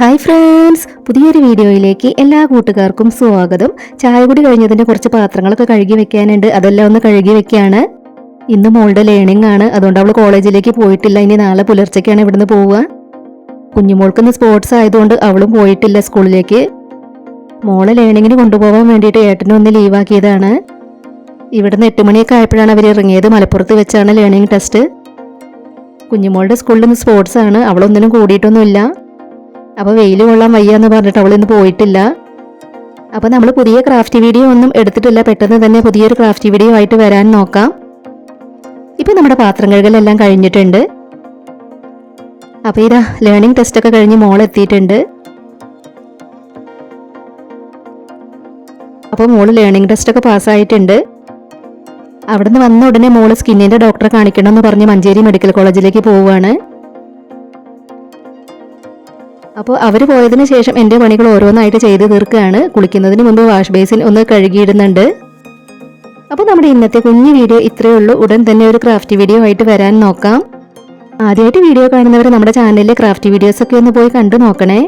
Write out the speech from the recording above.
Hi friends പുതിയൊരു വീഡിയോയിലേക്ക് എല്ലാ കൂട്ടുകാർക്കും സ്വാഗതം. ചായ കൂടി കഴിഞ്ഞതിന്റെ കുറച്ച് പാത്രങ്ങളൊക്കെ കഴുകി വെക്കാനുണ്ട്. അതെല്ലാം ഒന്ന് കഴുകി വെക്കുകയാണ് ഇന്ന് മോളുടെ ലേണിംഗ് ആണ്. അതുകൊണ്ട് അവൾ കോളേജിലേക്ക് പോയിട്ടില്ല. ഇനി നാളെ പുലർച്ചയ്ക്കാണ് ഇവിടുന്ന് പോവുക. കുഞ്ഞുമോൾക്ക് ഇന്ന് സ്പോർട്സ് ആയതുകൊണ്ട് അവളും പോയിട്ടില്ല സ്കൂളിലേക്ക്. മോളെ ലേണിങ്ങിന് കൊണ്ടുപോകാൻ വേണ്ടിയിട്ട് ഏട്ടനും ഒന്ന് ലീവാക്കിയതാണ് ഇവിടുന്ന് എട്ട് മണിയൊക്കെ ആയപ്പോഴാണ് അവർ ഇറങ്ങിയത്. മലപ്പുറത്ത് വെച്ചാണ് ലേണിംഗ് ടെസ്റ്റ് കുഞ്ഞുമോളുടെ സ്കൂളിൽ നിന്ന് സ്പോർട്സ് ആണ്. അവളൊന്നിനും കൂടിയിട്ടൊന്നുമില്ല. അപ്പോൾ വെയിൽ കൊള്ളാൻ വയ്യ എന്ന് പറഞ്ഞിട്ട് അവൾ ഇന്ന് പോയിട്ടില്ല. അപ്പോൾ നമ്മൾ പുതിയ ക്രാഫ്റ്റ് വീഡിയോ ഒന്നും എടുത്തിട്ടില്ല. പെട്ടെന്ന് തന്നെ പുതിയൊരു ക്രാഫ്റ്റ് വീഡിയോ ആയിട്ട് വരാൻ നോക്കാം. ഇപ്പം നമ്മുടെ പാത്രം കഴുകലെല്ലാം കഴിഞ്ഞിട്ടുണ്ട്. അപ്പോൾ ഇതാ ലേണിംഗ് ടെസ്റ്റ് ഒക്കെ കഴിഞ്ഞ് മോൾ എത്തിയിട്ടുണ്ട്. അപ്പോൾ മോൾ ലേണിംഗ് ടെസ്റ്റ് ഒക്കെ പാസ്സായിട്ടുണ്ട് അവിടുന്ന് വന്ന ഉടനെ മോൾ സ്കിന്നിന്റെ ഡോക്ടറെ കാണിക്കണമെന്ന് പറഞ്ഞ് മഞ്ചേരി മെഡിക്കൽ കോളേജിലേക്ക് പോവുകയാണ് അപ്പോൾ അവർ പോയതിന് ശേഷം എന്റെ പണികൾ ഓരോന്നായിട്ട് ചെയ്ത് തീർക്കുകയാണ്. കുളിക്കുന്നതിന് മുമ്പ് വാഷ് ബേസിൻ ഒന്ന് കഴുകിയിടുന്നുണ്ട്. അപ്പോൾ നമ്മുടെ ഇന്നത്തെ കുഞ്ഞു വീഡിയോ ഇത്രയേ ഉള്ളൂ. ഉടൻ തന്നെ ഒരു ക്രാഫ്റ്റ് വീഡിയോ ആയിട്ട് വരാൻ നോക്കാം. ആദ്യമായിട്ട് വീഡിയോ കാണുന്നവർ നമ്മുടെ ചാനലിലെ ക്രാഫ്റ്റ് വീഡിയോസൊക്കെ ഒന്ന് പോയി കണ്ടു നോക്കണേ.